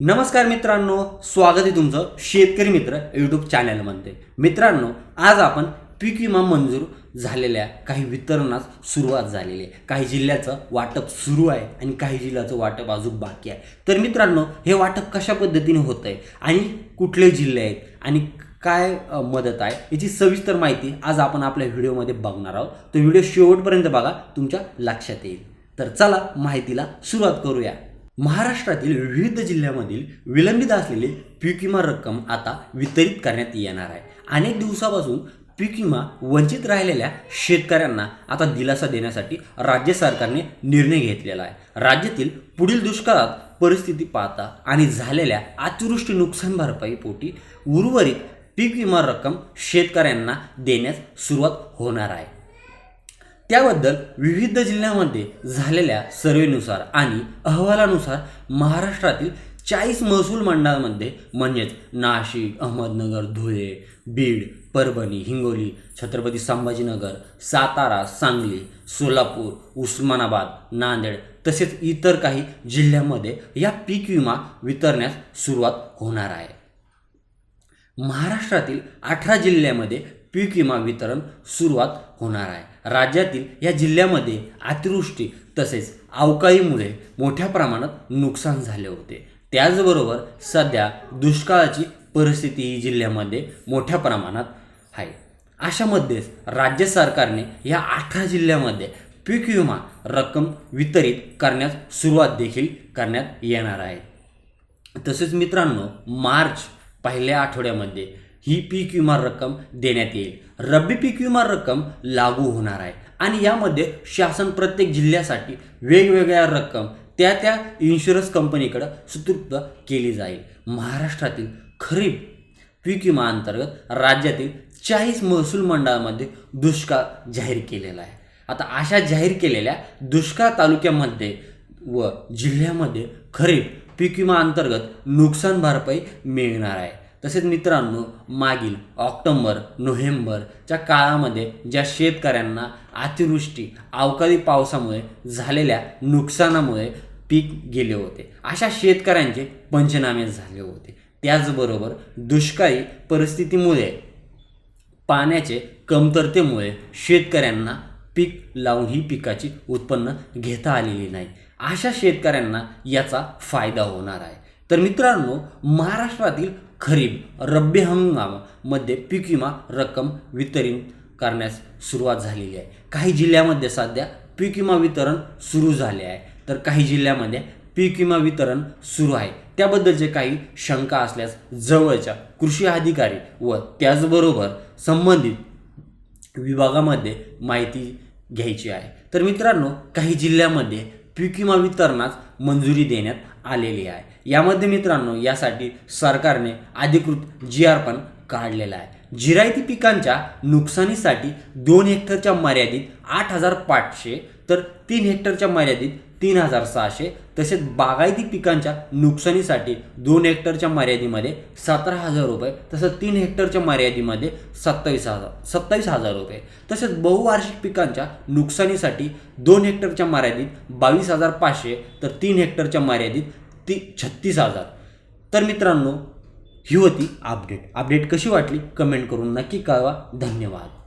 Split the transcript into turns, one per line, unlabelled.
नमस्कार मित्रांनो स्वागत आहे तुमचं शेतकरी मित्र यूट्यूब चॅनलमध्ये मित्रांनो आज आपण पीक विमा मंजूर झालेल्या काही वितरणास सुरुवात झालेली आहे. काही जिल्ह्याचं वाटप सुरू आहे आणि काही जिल्ह्याचं वाटप अजून बाकी आहे. तर मित्रांनो हे वाटप कशा पद्धतीने होत आहे आणि कुठले जिल्हे आहेत आणि काय मदत आहे याची सविस्तर माहिती आज आपण आपल्या व्हिडिओमध्ये बघणार आहोत. तो व्हिडिओ शेवटपर्यंत बघा तुमच्या लक्षात येईल. तर चला माहितीला सुरुवात करूया. महाराष्ट्रातील विविध जिल्ह्यामधील विलंबित असलेली पीक विमा रक्कम आता वितरित करण्यात येणार आहे. अनेक दिवसापासून पीक विमा वंचित राहिलेल्या शेतकऱ्यांना आता दिलासा देण्यासाठी राज्य सरकारने निर्णय घेतलेला आहे. राज्यातील पुढील दुष्काळात परिस्थिती पाहता आणि झालेल्या अतिवृष्टी नुकसान भरपाई पोटी उर्वरित पीक विमा रक्कम शेतकऱ्यांना देण्यास सुरुवात होणार आहे. त्याबद्दल विविध जिल्ह्यामध्ये झालेल्या सर्वेनुसार आणि अहवालानुसार महाराष्ट्रातील चाळीस महसूल मंडळांमध्ये म्हणजेच नाशिक अहमदनगर धुळे बीड परभणी हिंगोली छत्रपती संभाजीनगर सातारा सांगली सोलापूर उस्मानाबाद नांदेड तसेच इतर काही जिल्ह्यांमध्ये या पीक विमा वितरण्यास सुरुवात होणार आहे. महाराष्ट्रातील अठरा जिल्ह्यामध्ये पीक विमा वितरण सुरुवात होणार आहे. राज्यातील या जिल्ह्यामध्ये अतिवृष्टी तसेच अवकाळीमुळे मोठ्या प्रमाणात नुकसान झाले होते. त्याचबरोबर सध्या दुष्काळाची परिस्थिती ही जिल्ह्यामध्ये मोठ्या प्रमाणात आहे. अशामध्येच राज्य सरकारने या अठरा जिल्ह्यामध्ये पीक विमा रक्कम वितरित करण्यास सुरुवात देखील करण्यात येणार आहे. तसेच मित्रांनो मार्च पहिल्या आठवड्यामध्ये ही पीक विमा रक्कम देण्यात येईल. रब्बी पीक विमा रक्कम लागू होणार आहे. आणि यामध्ये शासन प्रत्येक जिल्ह्यासाठी वेगवेगळ्या रक्कम त्या त्या इन्शुरन्स कंपनीकडं सुतृप्त केली जाईल. महाराष्ट्रातील खरीप पीक विमा अंतर्गत राज्यातील चाळीस महसूल मंडळामध्ये दुष्काळ जाहीर केलेला आहे. आता अशा जाहीर केलेल्या दुष्काळ तालुक्यामध्ये व जिल्ह्यामध्ये खरीप पीक विमा अंतर्गत नुकसान भरपाई मिळणार आहे. तसेच मित्रांनो मागील ऑक्टोंबर नोव्हेंबरच्या काळामध्ये ज्या शेतकऱ्यांना अतिवृष्टी अवकाळी पावसामुळे झालेल्या नुकसानामुळे पीक गेले होते अशा शेतकऱ्यांचे पंचनामे झाले होते. त्याचबरोबर दुष्काळी परिस्थितीमुळे पाण्याचे कमतरतेमुळे शेतकऱ्यांना पीक लावून ही पिकाची उत्पन्न घेता आलेली नाही. अशा शेतकऱ्यांना याचा फायदा होणार आहे. तर मित्रांनो महाराष्ट्रातील खरीप रब्बी हंगामामध्ये पीक विमा रक्कम वितरित करण्यास सुरुवात झालेली आहे. काही जिल्ह्यामध्ये सध्या पीक विमा वितरण सुरू झाले आहे. तर काही जिल्ह्यामध्ये पीक विमा वितरण सुरू आहे. त्याबद्दलचे काही शंका असल्यास जवळच्या कृषी अधिकारी व त्याचबरोबर संबंधित विभागामध्ये माहिती घ्यायची आहे. तर मित्रांनो काही जिल्ह्यामध्ये पीक विमा वितरणास मंजुरी देण्यात आलेली आहे. यामध्ये मित्रांनो यासाठी सरकारने अधिकृत जी आर पण काढलेला आहे. जिरायती पिकांच्या नुकसानीसाठी दोन हेक्टरच्या मर्यादित आठ हजार पाचशे तर तीन हेक्टरच्या मर्यादित तीन हजार सहाशे तसेच बागायती पिकांच्या नुकसानीसाठी दोन हेक्टरच्या मर्यादेमध्ये सतरा हजार रुपये तसंच तीन हेक्टरच्या मर्यादेमध्ये सत्तावीस हजार सत्तावीस हजार रुपये. तसेच बहुवार्षिक पिकांच्या नुकसानीसाठी दोन हेक्टरच्या मर्यादित बावीस हजार पाचशे तर तीन हेक्टरच्या मर्यादित ती छत्तीस हजार. तर मित्रांनो ही होती अपडेट. अपडेट कशी वाटली? कमेंट करून नक्की कळवा. धन्यवाद.